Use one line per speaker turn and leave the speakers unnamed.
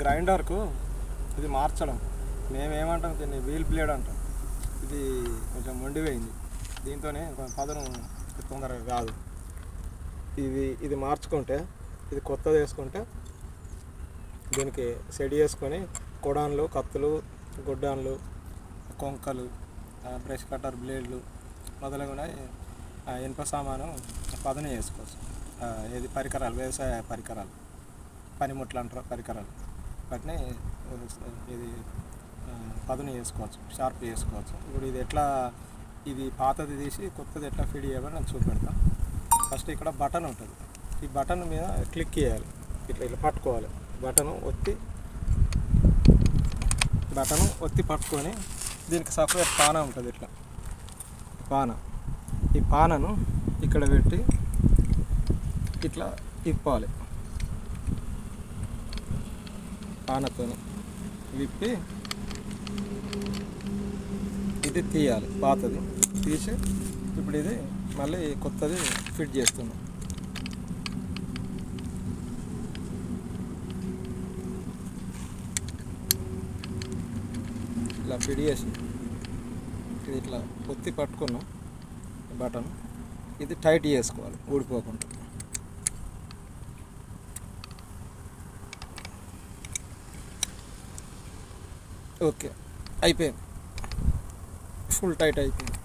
గ్రైండర్కు ఇది మార్చడం. మేమేమంటాం దీన్ని వీల్ బ్లేడ్ అంటాం. ఇది కొంచెం మొండిపోయింది దీంతోనే కొంచెం పదను తొందరగా కాదు. ఇది ఇది మార్చుకుంటే ఇది కొత్తది వేసుకుంటే దీనికి సెడి వేసుకొని కొడాన్లు కత్తులు గుడ్డాన్లు కొంకలు బ్రష్ కట్టర్ బ్లేడ్లు మొదలగున ఆ, ఇనుప సామాను పదును చేసుకోవచ్చు ఇది పరికరాలు వ్యవసాయ పరికరాలు పనిముట్లు అంటారు పరికరాలు. వాటిని ఇది పదును చేసుకోవచ్చు షార్ప్ చేసుకోవచ్చు. ఇప్పుడు ఇది ఎట్లా ఇది పాతది తీసి కొత్తది ఎట్లా ఫిడ్ చేయమని నేను చూపెడతాను ఫస్ట్ ఇక్కడ బటన్ ఉంటుంది. ఈ బటన్ మీద క్లిక్ చేయాలి. ఇట్లా ఇట్లా పట్టుకోవాలి. బటన్ ఒత్తి బటను ఒత్తి పట్టుకొని దీనికి సపరేట్ పాన ఉంటుంది ఇట్లా. పాన. ఈ పానను ఇక్కడ పెట్టి ఇట్లా ఇప్పాలి పానతో విప్పి ఇది తీయాలి పాతది. తీసి ఇప్పుడు ఇది మళ్ళీ కొత్తది ఫిట్ చేస్తున్నాం. ఇట్లా ఫిట్ చేసి ఇది ఇట్లా కొత్తి పట్టుకున్నాం బటన్. ఇది టైట్ చేసుకోవాలి ఊడిపోకుండా. ఓకే. అయిపోయింది. ఫుల్ టైట్ అయిపోయింది.